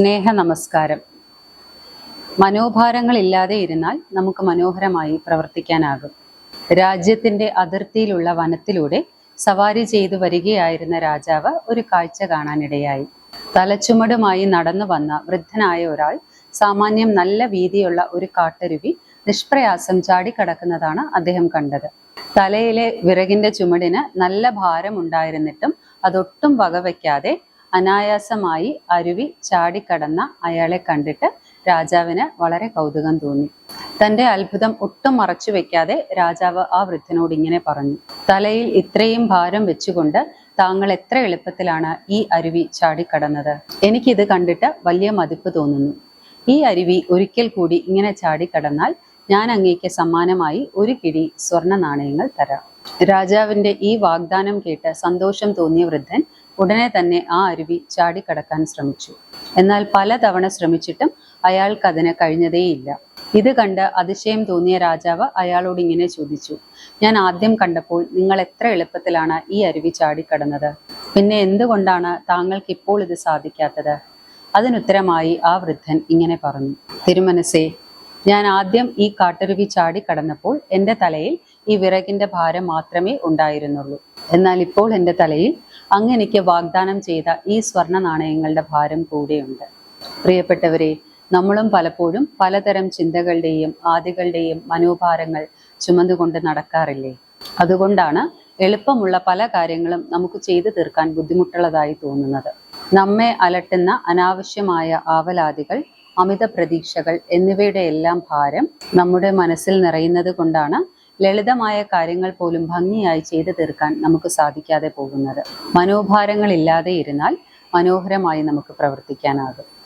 സ്നേഹ നമസ്കാരം മനോഭാരങ്ങളില്ലാതെ ഇരുന്നാൽ നമുക്ക് മനോഹരമായി പ്രവർത്തിക്കാനാകും. രാജ്യത്തിന്റെ അതിർത്തിയിലുള്ള വനത്തിലൂടെ സവാരി ചെയ്തു വരികയായിരുന്ന രാജാവ് ഒരു കാഴ്ച കാണാനിടയായി. തലച്ചുമടുമായി നടന്നു വന്ന വൃദ്ധനായ ഒരാൾ സാമാന്യം നല്ല വീതിയുള്ള ഒരു കാട്ടരുവി നിഷ്പ്രയാസം ചാടിക്കടക്കുന്നതാണ് അദ്ദേഹം കണ്ടത്. തലയിലെ വിറകിന്റെ ചുമടിന് നല്ല ഭാരമുണ്ടായിരുന്നിട്ടും അതൊട്ടും വകവയ്ക്കാതെ അനായാസമായി അരുവി ചാടിക്കടന്ന അയാളെ കണ്ടിട്ട് രാജാവിന് വളരെ കൗതുകം തോന്നി. തന്റെ അത്ഭുതം ഒട്ടും മറച്ചു വെക്കാതെ രാജാവ് ആ വൃദ്ധനോട് ഇങ്ങനെ പറഞ്ഞു. തലയിൽ ഇത്രയും ഭാരം വെച്ചുകൊണ്ട് താങ്കൾ എത്ര എളുപ്പത്തിലാണ് ഈ അരുവി ചാടിക്കടന്നത്? എനിക്കിത് കണ്ടിട്ട് വലിയ മതിപ്പ് തോന്നുന്നു. ഈ അരുവി ഒരിക്കൽ കൂടി ഇങ്ങനെ ചാടിക്കടന്നാൽ ഞാൻ അങ്ങേക്ക് സമ്മാനമായി ഒരു കിടി സ്വർണ നാണയങ്ങൾ തരാം. രാജാവിന്റെ ഈ വാഗ്ദാനം കേട്ട് സന്തോഷം തോന്നിയ വൃദ്ധൻ ഉടനെ തന്നെ ആ അരുവി ചാടിക്കടക്കാൻ ശ്രമിച്ചു. എന്നാൽ പലതവണ ശ്രമിച്ചിട്ടും അയാൾക്കതിന് കഴിഞ്ഞതേയില്ല. ഇത് കണ്ട് അതിശയം തോന്നിയ രാജാവ് അയാളോട് ഇങ്ങനെ ചോദിച്ചു ഞാൻ ആദ്യം കണ്ടപ്പോൾ നിങ്ങൾ എത്ര എളുപ്പത്തിലാണ് ഈ അരുവി ചാടിക്കടന്നത്? പിന്നെ എന്തുകൊണ്ടാണ് താങ്കൾക്ക് ഇപ്പോൾ ഇത് സാധിക്കാത്തത്? അതിനുത്തരമായി ആ വൃദ്ധൻ ഇങ്ങനെ പറഞ്ഞു തിരുമനസേ ഞാൻ ആദ്യം ഈ കാട്ടരുവി ചാടി കടന്നപ്പോൾ എന്റെ തലയിൽ ഈ വിറകിന്റെ ഭാരം മാത്രമേ ഉണ്ടായിരുന്നുള്ളൂ. എന്നാൽ ഇപ്പോൾ എന്റെ തലയിൽ അങ്ങെനിക്ക് വാഗ്ദാനം ചെയ്ത ഈ സ്വർണ നാണയങ്ങളുടെ ഭാരം കൂടെയുണ്ട്. പ്രിയപ്പെട്ടവരെ നമ്മളും പലപ്പോഴും പലതരം ചിന്തകളുടെയും ആദികളുടെയും മനോഭാരങ്ങൾ ചുമന്നുകൊണ്ട് നടക്കാറില്ലേ? അതുകൊണ്ടാണ് എളുപ്പമുള്ള പല കാര്യങ്ങളും നമുക്ക് ചെയ്തു തീർക്കാൻ ബുദ്ധിമുട്ടുള്ളതായി തോന്നുന്നത്. നമ്മെ അലട്ടുന്ന അനാവശ്യമായ ആവലാതികൾ അമിത പ്രതീക്ഷകൾ എന്നിവയുടെ എല്ലാം ഭാരം നമ്മുടെ മനസ്സിൽ നിറയുന്നത് കൊണ്ടാണ് ലളിതമായ കാര്യങ്ങൾ പോലും ഭംഗിയായി ചെയ്തു തീർക്കാൻ നമുക്ക് സാധിക്കാതെ പോകുന്നത്. മനോഭാരങ്ങളില്ലാതെ ഇരുന്നാൽ മനോഹരമായി നമുക്ക് പ്രവർത്തിക്കാനാകും.